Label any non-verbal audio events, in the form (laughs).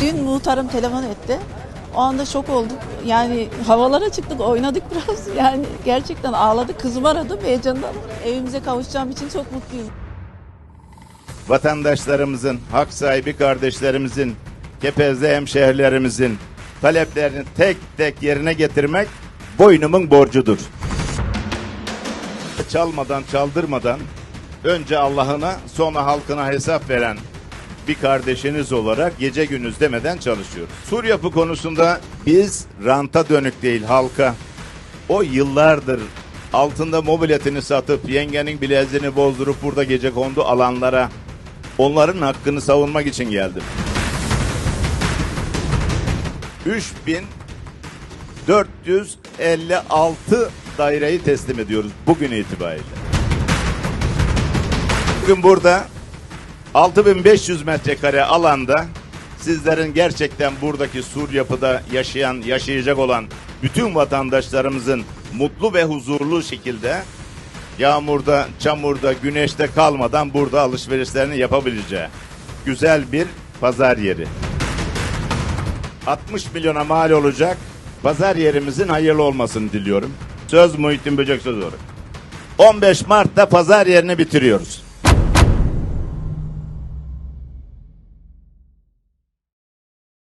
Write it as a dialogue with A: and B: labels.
A: Dün muhtarım telefon etti. O anda şok olduk. Yani havalara çıktık, oynadık (laughs) biraz. Yani gerçekten ağladık. Kızım aradı heyecandan. Evimize kavuşacağım için çok mutluyum.
B: vatandaşlarımızın, hak sahibi kardeşlerimizin, Kepezli hemşehrilerimizin taleplerini tek tek yerine getirmek boynumun borcudur. Çalmadan, çaldırmadan önce Allah'ına sonra halkına hesap veren bir kardeşiniz olarak gece gündüz demeden çalışıyoruz. Sur yapı konusunda biz ranta dönük değil halka o yıllardır altında mobiletini satıp yengenin bileziğini bozdurup burada gece kondu alanlara onların hakkını savunmak için geldim. 3456 daireyi teslim ediyoruz bugün itibariyle. Bugün burada 6500 metrekare alanda sizlerin gerçekten buradaki sur yapıda yaşayan, yaşayacak olan bütün vatandaşlarımızın mutlu ve huzurlu şekilde yağmurda, çamurda, güneşte kalmadan burada alışverişlerini yapabileceği güzel bir pazar yeri. 60 milyona mal olacak pazar yerimizin hayırlı olmasını diliyorum. Söz Muhittin Böcek söz olarak. 15 Mart'ta pazar yerini bitiriyoruz.